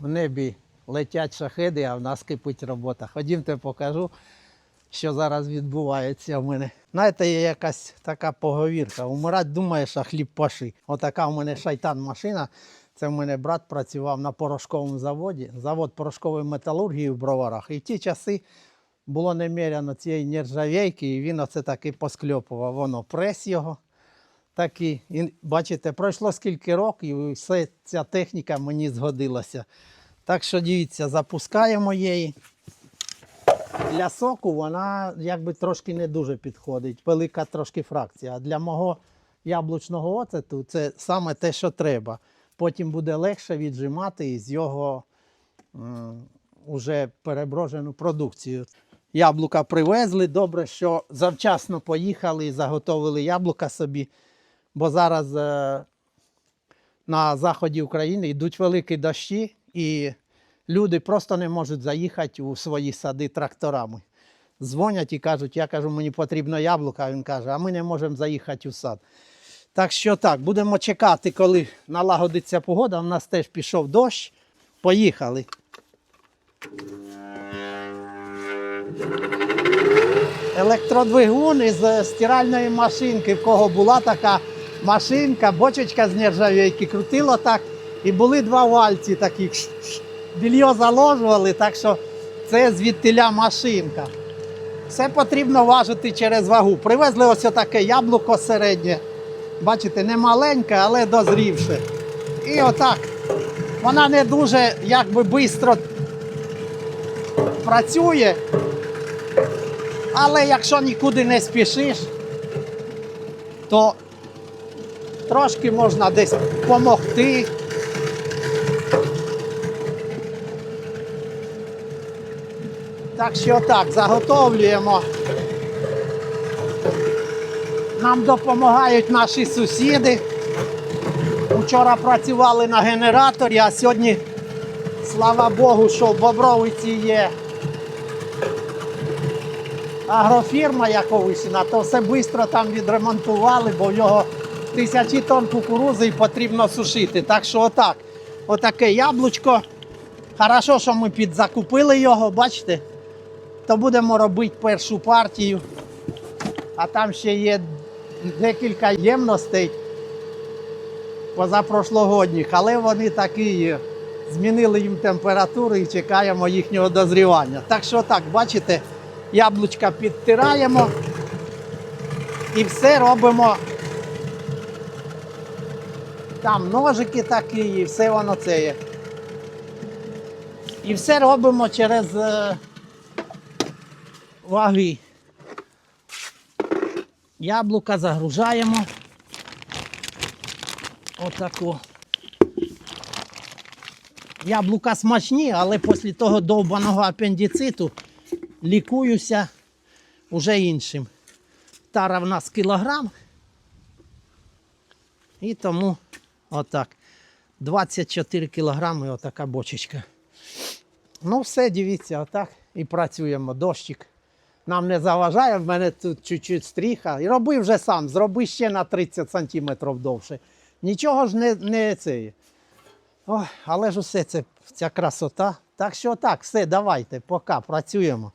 в небі летять шахеди, а в нас кипить робота. Ходімте, покажу, що зараз відбувається в мене. Знаєте, є якась така поговірка. Умирать думаєш, а хліб паши. Отака в мене шайтан машина. Це в мене брат працював на порошковому заводі, завод порошкової металургії в броварах. І в ті часи було немеряно цієї нержавейки, і він оце таки поскльопував. Воно прес його. Такий. І бачите, пройшло скільки років, і все ця техніка мені згодилася. Так що дивіться, запускаємо її. Для соку вона якби трошки не дуже підходить, велика трошки фракція. А для мого яблучного оцету це саме те, що треба. Потім буде легше віджимати із його м, уже переброжену продукцію. Яблука привезли. Добре, що завчасно поїхали і заготовили яблука собі, бо зараз е, на заході України йдуть великі дощі, і люди просто не можуть заїхати у свої сади тракторами. Дзвонять і кажуть, я кажу, мені потрібно яблука. А він каже, а ми не можемо заїхати у сад. Так що так, будемо чекати, коли налагодиться погода. У нас теж пішов дощ. Поїхали. Електродвигун із стиральної машинки, в кого була така машинка, бочечка з нержавійки, крутило так. І були два вальці такі. Більйо заложували, так що це звідтиля машинка. Все потрібно важити через вагу. Привезли ось таке яблуко середнє. Бачите, не маленьке, але дозрівше. І отак. Вона не дуже якби швидко працює. Але якщо нікуди не спішиш, то трошки можна десь допомогти. Так що так, заготовлюємо. Нам допомагають наші сусіди. Вчора працювали на генераторі, а сьогодні, слава Богу, що в Бобровиці є агрофірма Яковишина, то все швидко там відремонтували, бо в його тисячі тонн кукурузи і потрібно сушити. Так що отак, отаке яблучко. Хорошо, що ми підзакупили його, бачите? То будемо робити першу партію. А там ще є декілька ємностей позапрошлогодніх, але вони такі. Змінили їм температуру і чекаємо їхнього дозрівання. Так що так, бачите, яблучка підтираємо і все робимо. Там ножики такі, і все воно це є. І все робимо через е, ваги. Яблука загружаємо. Отаку. Яблука смачні, але після того довбаного апендициту лікуюся уже іншим. Тара в нас кілограм. І тому отак. 24 кілограми отака бочечка. Ну, все, дивіться, отак. І працюємо. Дощик нам не заважає, в мене тут чуть-чуть стріха. І роби вже сам, зроби ще на 30 сантиметрів довше. Нічого ж не, не це. Ой, але ж усе це ця красота. Так що так, все, давайте, пока, працюємо.